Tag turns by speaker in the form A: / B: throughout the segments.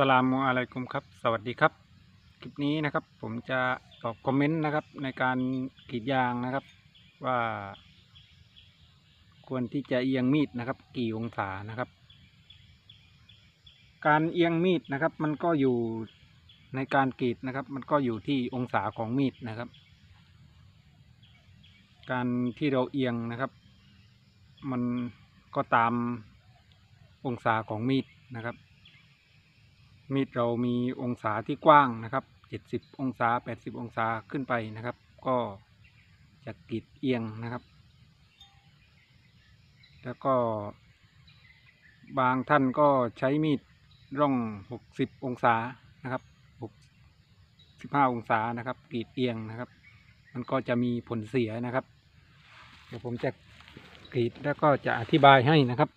A: สลามุอะลัยกุมครับ สวัสดีครับ คลิปนี้นะครับ ผมจะตอบคอมเมนต์นะครับ ในการกรีดยางนะครับ ว่า ควรที่จะเอียงมีดนะครับ กี่องศานะครับ การเอียงมีดนะครับ มันก็อยู่ในการกรีดนะครับ มันก็อยู่ที่องศาของมีดนะครับ การที่เราเอียงนะครับ มันก็ตามองศาของมีดนะครับ มีดเรามีองศาที่กว้างนะครับ 70 องศา 80 องศาขึ้นไปนะครับ ก็จะกรีดเอียงนะครับ แล้วก็บางท่านก็ใช้มีดร่อง 60 องศานะครับ 65 องศานะครับกรีดเอียงนะครับ มันก็จะมีผลเสียนะครับ เดี๋ยวผมจะกรีดแล้วก็จะอธิบายให้นะครับ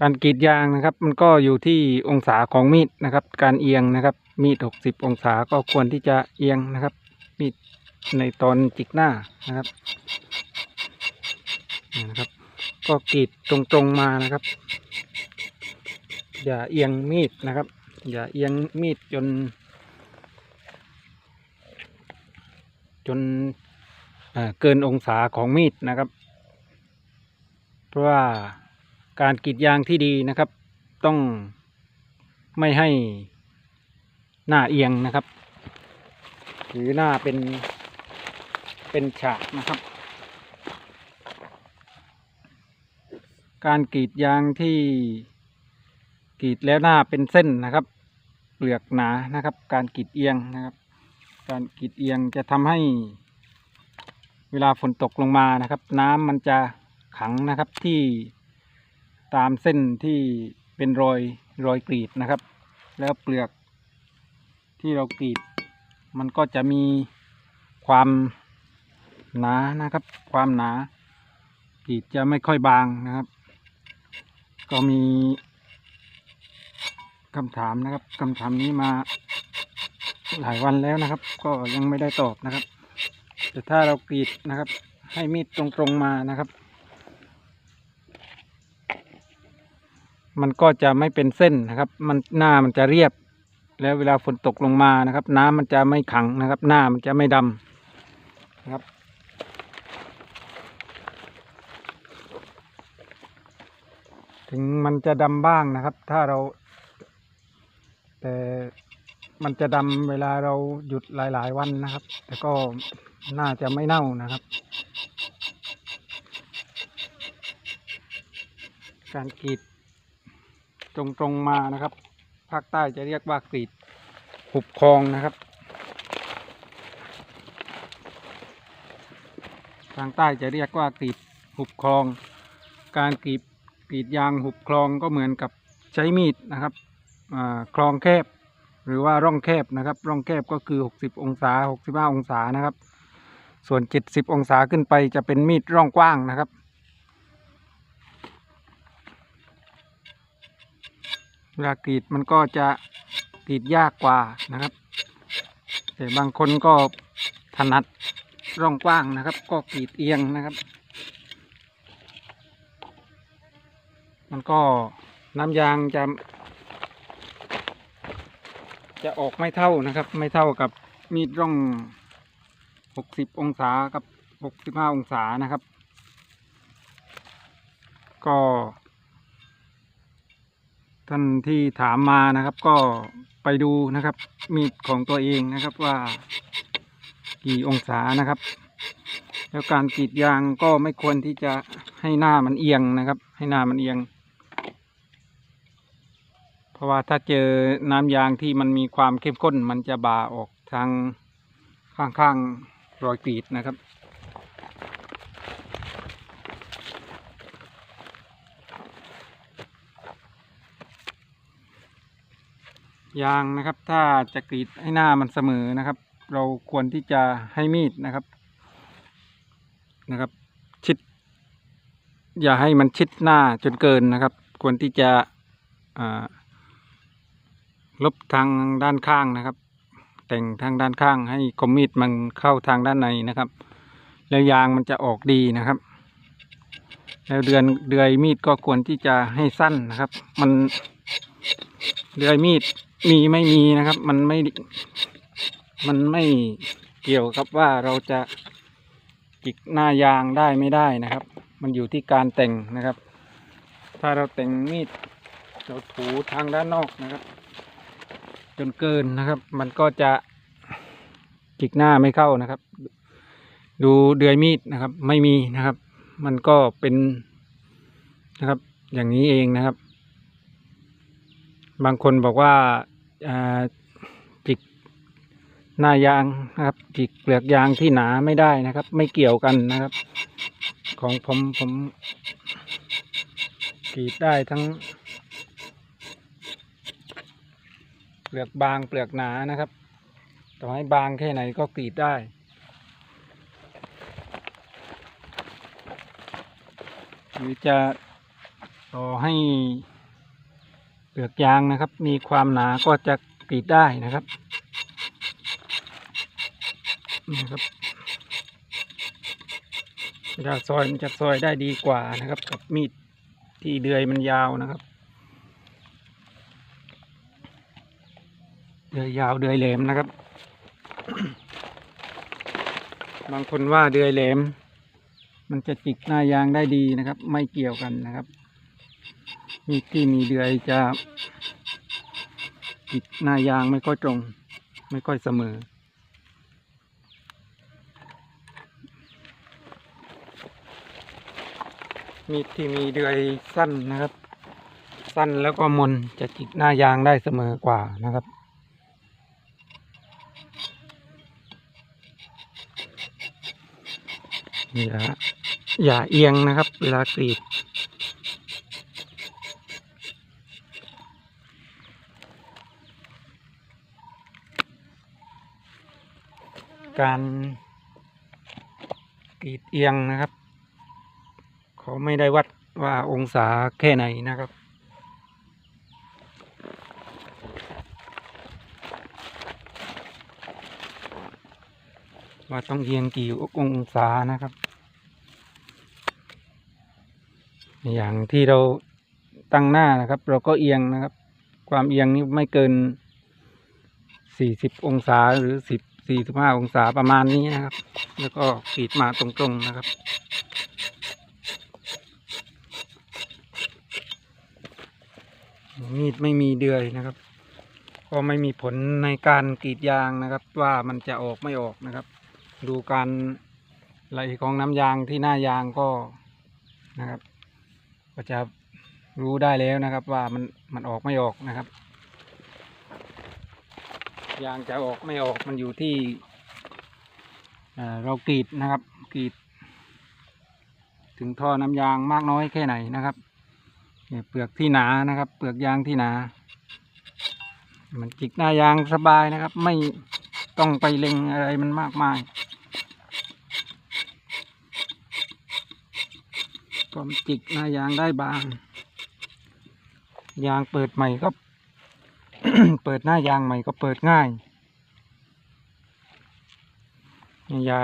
A: การกรีดยางนะครับ มันก็อยู่ที่องศาของมีดนะครับ การเอียงนะครับ มีด 60 องศาก็ควรที่จะเอียงนะครับ มีดในตอนจิกหน้านะครับนะครับ ก็กรีดตรงๆมานะครับ อย่าเอียงมีดนะครับ อย่าเอียงมีดจน จนเเกินองศาของมีดนะครับ เพราะว่า การกรีดยางที่ดีนะครับ ต้องไม่ให้หน้าเอียงนะครับ หรือหน้าเป็นเป็นฉากนะครับ การกรีดยางที่กรีดแล้วหน้าเป็นเส้นนะครับ เปลือกหนานะครับ การกรีดเอียงนะครับ การกรีดเอียงจะทำให้ เวลาฝนตกลงมานะครับ น้ำมันจะขังนะครับที่ ตามเส้นที่เป็นรอยรอยกรีดนะครับ แล้วเปลือกที่เรากรีด มันก็จะมีความหนานะครับ ความหนากรีดจะไม่ค่อยบางนะครับ ก็มีคำถามนะครับคำถามนี้มาหลายวันแล้วนะครับ ก็ยังไม่ได้ตอบนะครับ แต่ถ้าเรากรีดนะครับ ให้มีดตรงๆมานะครับ มันก็จะไม่เป็นเส้นนะครับ มันหน้ามันจะเรียบ แล้วเวลาฝนตกลงมานะครับ น้ำมันจะไม่ขังนะครับ หน้ามันจะไม่ดำนะครับ ถึงมันจะดำบ้างนะครับ ถ้าเรา แต่มันจะดำเวลาเราหยุดหลาย ๆ วันนะครับ แต่ก็น่าจะไม่เน่านะครับ การกรีด ตรงๆมานะครับ ภาคใต้จะเรียกว่ากรีดหุบคลองนะครับ ทางใต้จะเรียกว่ากรีดหุบคลอง การกรีดกรีดยางหุบคลองก็เหมือนกับใช้มีดนะครับคลองแคบ หรือว่าร่องแคบนะครับ ร่องแคบก็คือ 60 องศา 65 องศานะครับ ส่วน 70 องศาขึ้นไปจะเป็นมีดร่องกว้างนะครับ เวลากรีดมันก็จะกรีดยากกว่านะครับ แต่บางคนก็ถนัดร่องกว้างนะครับ ก็กรีดเอียงนะครับ มันก็น้ำยางจะ จะออกไม่เท่านะครับ ไม่เท่ากับมีดร่อง 60 องศากับ 65 องศานะครับ ก็ ท่านที่ถามมานะครับ ก็ไปดูนะครับ มีดของตัวเองนะครับว่า กี่องศานะครับ แล้วการกรีดยางก็ไม่ควรที่จะให้หน้ามันเอียงนะครับ ให้หน้ามันเอียง เพราะว่าถ้าเจอน้ำยางที่มันมีความเข้มข้นมันจะบ่าออกทางข้างๆรอยกรีดนะครับ ยางนะครับ ถ้าจะกรีดให้หน้ามันเสมอนะครับ เราควรที่จะให้มีดนะครับ นะครับ ชิด อย่าให้มันชิดหน้าจนเกินนะครับ ควรที่จะลบทางด้านข้างนะครับ แต่งทางด้านข้างให้คมมีดมันเข้าทางด้านในนะครับ แล้วยางมันจะออกดีนะครับแล้วเดือนเดือยมีดก็ควรที่จะให้สั้นนะครับ มัน เดือยมีดมีไม่มีนะครับ มันไม่ มันไม่เกี่ยวกับว่าเราจะจิกหน้ายางได้ไม่ได้นะครับ มันอยู่ที่การแต่งนะครับ ถ้าเราแต่งมีดเราถูทางด้านนอกนะครับ จนเกินนะครับ มันก็จะจิกหน้าไม่เข้านะครับ ดูเดือยมีดนะครับ ไม่มีนะครับ มันก็เป็นนะครับ อย่างนี้เองนะครับ บางคนบอกว่าจิกหน้ายางนะครับจิกเปลือกยางที่หนาไม่ได้นะครับ ไม่เกี่ยวกันนะครับ ของผมผมกรีดได้ทั้ง เปลือกบางเปลือกหนานะครับต่อให้บางแค่ไหนก็กรีดได้หรือจะต่อให้ ลือกยางนะครับ มีความหนาก็จะกรีดได้นะครับนี่ครับเวลาซอยมันจะซอยได้ดีกว่านะครับ กับมีดที่เดือยมันยาวนะครับ เดือยยาวเดือยแหลมนะครับ บางคนว่าเดือยแหลม มันจะจิกหน้ายางได้ดีนะครับ ไม่เกี่ยวกันนะครับ มีดที่มีเดือยจะจิกหน้ายางไม่ค่อยตรง ไม่ค่อยเสมอ มีที่มีเดือยสั้นนะครับ สั้นแล้วก็มนจะจิกหน้ายางได้เสมอกว่านะครับนี่แหละฮะอย่าเอียงนะครับ เวลากรีด การกรีดเอียงนะครับ เขาไม่ได้วัดว่าองศาแค่ไหนนะครับว่าต้องเอียงกี่องศานะครับ อย่างที่เราตั้งหน้านะครับ เราก็เอียงนะครับ ความเอียงนี้ไม่เกินสี่สิบองศาหรือสิบ สี่สิบห้าองศาประมาณนี้นะครับ แล้วก็กรีดมาตรงๆนะครับ มีดไม่มีเดือยนะครับ ก็ไม่มีผลในการกรีดยางนะครับ ว่ามันจะออกไม่ออกนะครับ ดูการไหลของน้ำยางที่หน้ายางก็นะครับ ก็จะรู้ได้แล้วนะครับว่ามันมันออกไม่ออกนะครับ ยางจะออกไม่ออกมันอยู่ที่เเรากรีดนะครับกรีด ถึงท่อน้ำยางมากน้อยแค่ไหนนะครับเนี่ยเปลือกที่หนานะครับ เปลือกยางที่หนา มันจิกหน้ายางสบายนะครับ ไม่ต้องไปเล็งอะไรมันมากมายก็จิกหน้ายางได้บาง ยางเปิดใหม่ก็ เปิดหน้ายางใหม่ก็เปิดง่ายอย่า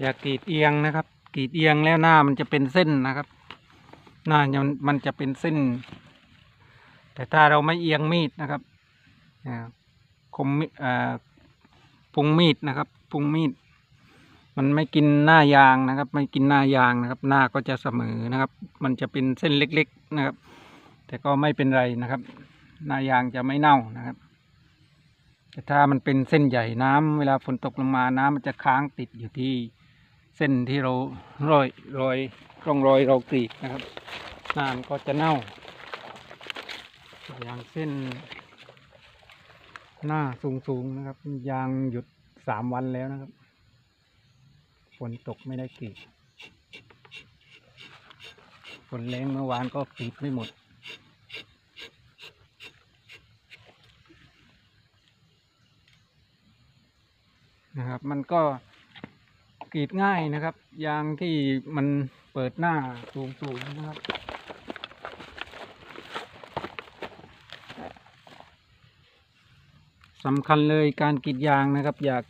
A: อย่ากรีดเอียงนะครับกรีดเอียงแล้วหน้ามันจะเป็นเส้นนะครับ หน้ามันมันจะเป็นเส้น แต่ถ้าเราไม่เอียงมีดนะครับคมมิอ่าพุงมีดนะครับพุงมีด มันไม่กินหน้ายางนะครับ ไม่กินหน้ายางนะครับ หน้าก็จะเสมอนะครับ มันจะเป็นเส้นเล็ก ๆนะครับ แต่ก็ไม่เป็นไรนะครับ น้ายางจะไม่เน่านะครับ แต่ถ้ามันเป็นเส้นใหญ่น้ำเวลาฝนตกลงมาน้ำมันจะค้างติดอยู่ที่เส้นที่เรารอยรอยร่องรอยเรากรีดนะครับน้ำก็จะเน่า อย่างเส้น หน้าสูงๆนะครับ ยางหยุดสามวันแล้วนะครับฝนตกไม่ได้กรีดฝนแรงเมื่อวานก็กรีดไม่หมด นะครับ มันก็กรีดง่ายนะครับ ยางที่มันเปิดหน้าสูงๆนะครับสำคัญเลยการกรีดยางนะครับ อยาก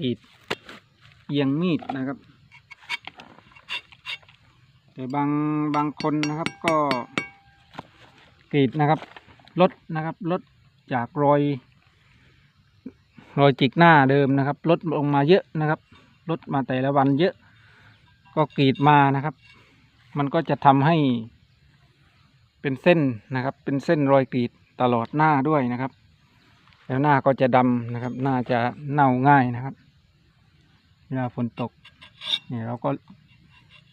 A: กรีดเอียงมีดนะครับ แต่บางบางคนนะครับก็กรีดนะครับลดนะครับลดจากรอย รอยจิกหน้าเดิมนะครับลดลงมาเยอะนะครับลดมาแต่ละวันเยอะ ก็กรีดมานะครับ มันก็จะทำให้เป็นเส้นนะครับ เป็นเส้นรอยกรีดตลอดหน้าด้วยนะครับ แล้วหน้าก็จะดำนะครับหน้าจะเน่าง่ายนะครับเวลาฝนตกเนี่ยเราก็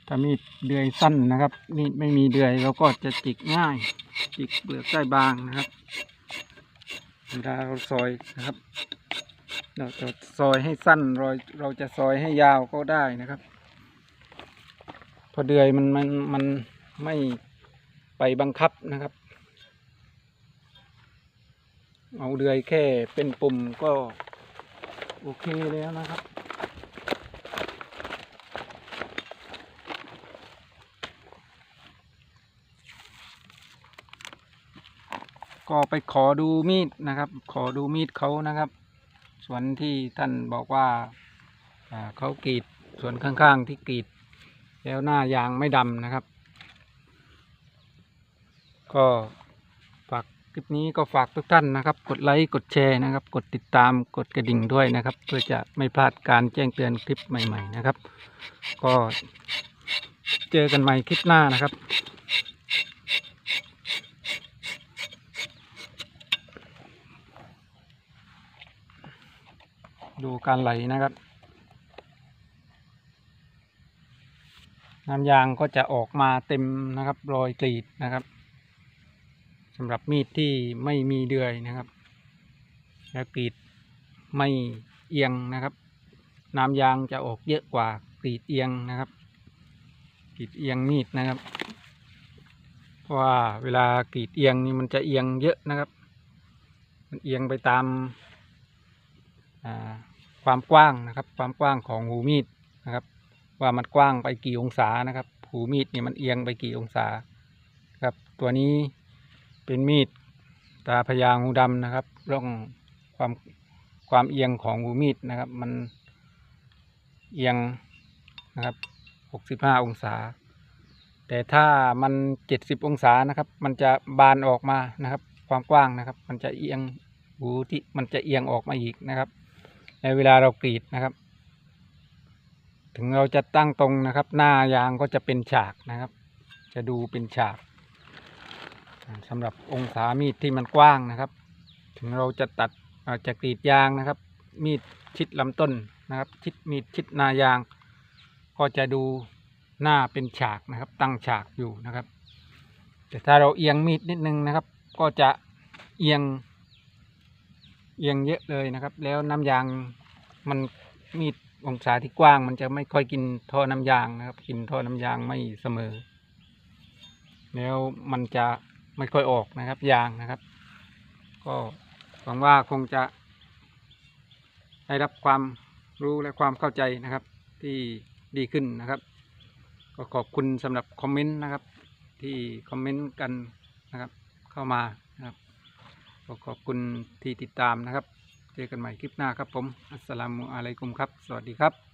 A: ถ้ามีดเดือยสั้นนะครับมีดไม่มีเดือยเราก็จะจิกง่าย จิกเปลือกได้บางนะครับเวลาเราซอยนะครับ เราจะซอยให้สั้นเราเราจะซอยให้ยาวก็ได้นะครับ พอเดือยมันมันมันไม่ไปบังคับนะครับ เอาเดือยแค่เป็นปุ่มก็โอเคแล้วนะครับก็ไปขอดูมีดนะครับ ขอดูมีดเขานะครับ ส่วนที่ท่านบอกว่าเขากรีดส่วนข้างๆที่กรีด แล้วหน้ายางไม่ดำนะครับ ก็ฝากคลิปนี้ก็ฝากทุกท่านนะครับ กดไลค์กดแชร์นะครับ กดติดตามกดกระดิ่งด้วยนะครับ เพื่อจะไม่พลาดการแจ้งเตือนคลิปใหม่ ๆ นะครับ ก็เจอกันใหม่คลิปหน้านะครับ ดูการไหลนะครับ น้ำยางก็จะออกมาเต็มนะครับ รอยกรีดนะครับสำหรับมีดที่ไม่มีเดือยนะครับ แล้วกรีดไม่เอียงนะครับ น้ำยางจะออกเยอะกว่ากรีดเอียงนะครับกรีดเอียงมีดนะครับ เพราะว่าเวลากรีดเอียงนี่มันจะเอียงเยอะนะครับ มันเอียงไปตามอ่า ความกว้างนะครับ ความกว้างของหูมีดนะครับ ว่ามันกว้างไปกี่องศานะครับ หูมีดเนี่ยมันเอียงไปกี่องศาครับ ตัวนี้เป็นมีดตาพญางูดำนะครับร่องความความเอียงของหูมีดนะครับ มันเอียงนะครับหกสิบห้าองศา แต่ถ้ามันเจ็ดสิบองศานะครับ มันจะบานออกมานะครับ ความกว้างนะครับ มันจะเอียงหูที่มันจะเอียงออกมาอีกนะครับ ในเวลาเรากรีดนะครับ ถึงเราจะตั้งตรงนะครับ หน้ายางก็จะเป็นฉากนะครับ จะดูเป็นฉากอ่าสำหรับองศามีดที่มันกว้างนะครับ ถึงเราจะตัดอ่าจะกรีดยางนะครับ มีดชิดลำต้นนะครับ ชิดมีดชิดหน้ายาง ก็จะดูหน้าเป็นฉากนะครับ ตั้งฉากอยู่นะครับ แต่ถ้าเราเอียงมีดนิดนึงนะครับ ก็จะเอียง เอียงเยอะเลยนะครับ แล้วน้ำยางมันมีดองศาที่กว้าง มันจะไม่ค่อยกินท่อน้ำยางนะครับ กินท่อน้ำยางไม่เสมอ แล้วมันจะไม่ค่อยออกนะครับ ยางนะครับ ก็หวังว่าคงจะ ได้รับความรู้และความเข้าใจนะครับ ที่ดีขึ้นนะครับก็ขอบคุณสำหรับคอมเมนต์นะครับ ที่คอมเมนต์กันนะครับ เข้ามา ก็ขอบคุณที่ติดตามนะครับ เจอกันใหม่คลิปหน้าครับผม อัสสลามุอะลัยกุมครับ สวัสดีครับ